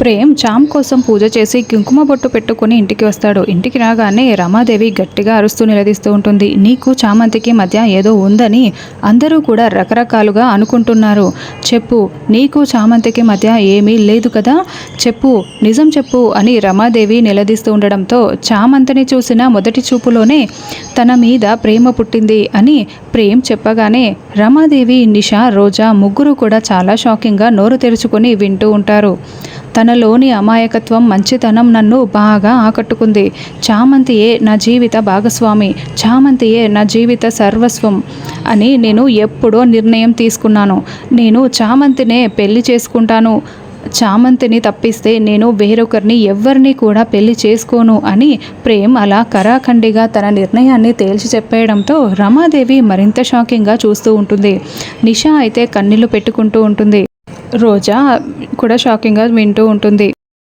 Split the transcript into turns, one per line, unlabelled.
ప్రేమ్ చామ్ కోసం పూజ చేసి కుంకుమ బొట్టు పెట్టుకుని ఇంటికి వస్తాడు. ఇంటికి రాగానే రమాదేవి గట్టిగా అరుస్తూ నిలదీస్తూ ఉంటుంది. నీకు చామంతికి మధ్య ఏదో ఉందని అందరూ కూడా రకరకాలుగా అనుకుంటున్నారు. చెప్పు నీకు చామంతికి మధ్య ఏమీ లేదు కదా? చెప్పు నిజం చెప్పు అని రమాదేవి నిలదీస్తూ ఉండడంతో చామంతిని చూసిన మొదటి చూపులోనే తన మీద ప్రేమ పుట్టింది అని ప్రేమ్ చెప్పగానే రమాదేవి నిషా రోజా ముగ్గురు కూడా చాలా షాకింగ్గా నోరు తెరుచుకొని వింటూ ఉంటారు. తనలోని అమాయకత్వం మంచితనం నన్ను బాగా ఆకట్టుకుంది. చామంతియే నా జీవిత భాగస్వామి చామంతియే నా జీవిత సర్వస్వం అని నేను ఎప్పుడో నిర్ణయం తీసుకున్నాను. నేను చామంతినే పెళ్ళి చేసుకుంటాను. చామంతిని తప్పిస్తే నేను వేరొకరిని ఎవ్వరిని కూడా పెళ్ళి చేసుకోను అని ప్రేమ్ అలా కరాఖండిగా తన నిర్ణయాన్ని తేల్చి చెప్పేయడంతో రమాదేవి మరింత షాకింగ్గా చూస్తూ ఉంటుంది. నిషా అయితే కన్నీళ్ళు పెట్టుకుంటూ ఉంటుంది. రోజా కూడా షాకింగ్గా వింటూ ఉంటుంది.